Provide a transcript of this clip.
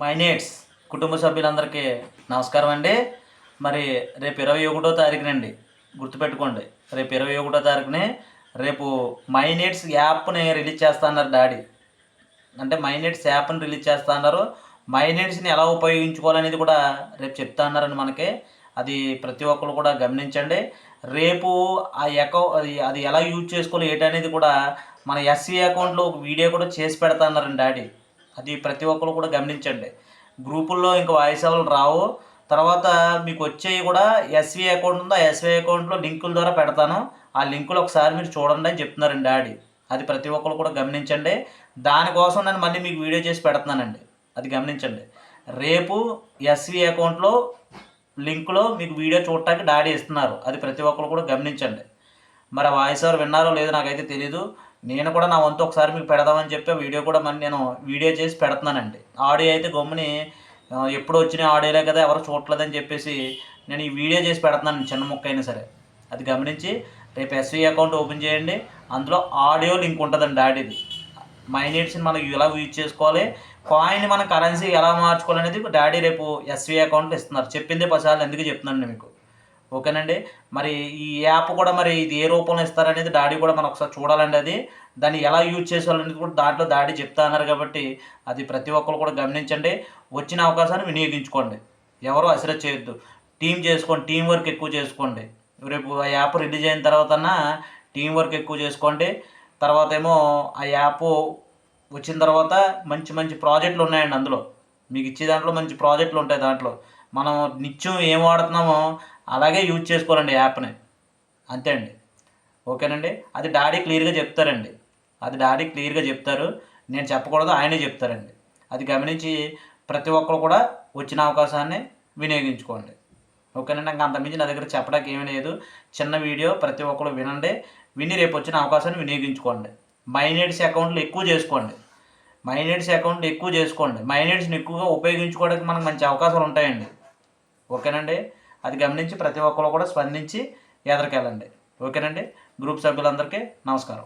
మైనేట్స్ కుటుంబ సభ్యులందరికీ నమస్కారం అండి. మరి రేపు ఇరవై ఒకటో తారీఖునండి గుర్తుపెట్టుకోండి. రేపు ఇరవై ఒకటో తారీఖునే రేపు మైనేట్స్ యాప్ని రిలీజ్ చేస్తా అన్నారు డాడీ. అంటే మైనేట్స్ యాప్ని రిలీజ్ చేస్తా అన్నారు మైనేట్స్ని ఎలా ఉపయోగించుకోవాలనేది కూడా రేపు చెప్తా అన్నారండి మనకి. అది ప్రతి ఒక్కరు కూడా గమనించండి. రేపు ఆ అకౌంట్ అది అది ఎలా యూజ్ చేసుకోవాలి ఏంటనేది కూడా మన ఎస్సీ అకౌంట్లో ఒక వీడియో కూడా చేసి పెడతా అన్నారండి డాడీ. అది ప్రతి ఒక్కరు కూడా గమనించండి. గ్రూపుల్లో ఇంకా వాయిస్ సేవలు రావు. తర్వాత మీకు వచ్చేవి కూడా ఎస్వి అకౌంట్ ఉందో? ఎస్వి అకౌంట్లో లింకుల ద్వారా పెడతాను. ఆ లింకులు ఒకసారి మీరు చూడండి అని చెప్తున్నారండి డాడీ. అది ప్రతి ఒక్కరు కూడా గమనించండి. దానికోసం నేను మళ్ళీ మీకు వీడియో చేసి పెడుతున్నానండి. అది గమనించండి. రేపు ఎస్వి అకౌంట్లో లింకులో మీకు వీడియో చూడటానికి డాడీ ఇస్తున్నారు. అది ప్రతి ఒక్కరు కూడా గమనించండి. మరి ఆ వాయిస్ ఎవరు విన్నారో లేదో నాకైతే తెలీదు. నేను కూడా నా వంతు ఒకసారి మీకు పెడదామని చెప్పి వీడియో కూడా మరి నేను వీడియో చేసి పెడుతున్నానండి. ఆడియో అయితే గమ్ముని ఎప్పుడు వచ్చిన ఆడియోలే కదా ఎవరు చూడలేదని చెప్పేసి నేను ఈ వీడియో చేసి పెడుతున్నాను చిన్న ముక్క అయినా సరే. అది గమనించి రేపు ఎస్వీ అకౌంట్ ఓపెన్ చేయండి. అందులో ఆడియో లింక్ ఉంటుందండి డాడీది మైనేట్స్ని మనం ఎలా యూజ్ చేసుకోవాలి కాయిన్ మన కరెన్సీ ఎలా మార్చుకోవాలి అనేది డాడీ రేపు ఎస్వీ అకౌంట్లో ఇస్తున్నారు. చెప్పింది పసాలు ఎందుకు చెప్తున్నాను మీకు. ఓకేనండి? మరి ఈ యాప్ కూడా మరి ఇది ఏ రూపంలో ఇస్తారనేది డాడీ కూడా మనం ఒకసారి చూడాలండి అది. దాన్ని ఎలా యూజ్ చేసేవాళ్ళనేది కూడా దాంట్లో డాడీ చెప్తా అన్నారు కాబట్టి అది ప్రతి ఒక్కరు కూడా గమనించండి. వచ్చిన అవకాశాన్ని వినియోగించుకోండి. ఎవరు అసలు చేయొద్దు. టీం చేసుకోండి. టీం వర్క్ ఎక్కువ చేసుకోండి. రేపు ఆ యాప్ రిలీజ్ అయిన తర్వాత టీం వర్క్ ఎక్కువ చేసుకోండి. తర్వాత ఏమో ఆ యాప్ వచ్చిన తర్వాత మంచి మంచి ప్రాజెక్టులు ఉన్నాయండి అందులో. మీకు ఇచ్చే దాంట్లో మంచి ప్రాజెక్టులు ఉంటాయి దాంట్లో. మనం నిత్యం ఏం వాడుతున్నామో అలాగే యూజ్ చేసుకోవాలండి యాప్ని. అంతే అండి. ఓకేనండి? అది డాడీ క్లియర్గా చెప్తారండి. అది డాడీ క్లియర్గా చెప్తారు. నేను చెప్పకూడదు ఆయనే చెప్తారండి. అది గమనించి ప్రతి ఒక్కరు కూడా వచ్చిన అవకాశాన్ని వినియోగించుకోండి. ఓకేనండి? ఇంకా అంతమించి నా దగ్గర చెప్పడానికి ఏమీ లేదు. చిన్న వీడియో ప్రతి ఒక్కరు వినండి. విని రేపు వచ్చిన అవకాశాన్ని వినియోగించుకోండి. మైనేట్స్ అకౌంట్లు ఎక్కువ చేసుకోండి. మైనేట్స్ అకౌంట్ ఎక్కువ చేసుకోండి. మైనేట్స్ని ఎక్కువగా ఉపయోగించుకోవడానికి మనకు మంచి అవకాశాలు ఉంటాయండి. ఓకేనండి? అది గమనించి ప్రతి ఒక్కరు కూడా స్పందించి ఎదరికెళ్ళండి. ఓకేనండి? గ్రూప్ సభ్యులందరికీ నమస్కారం.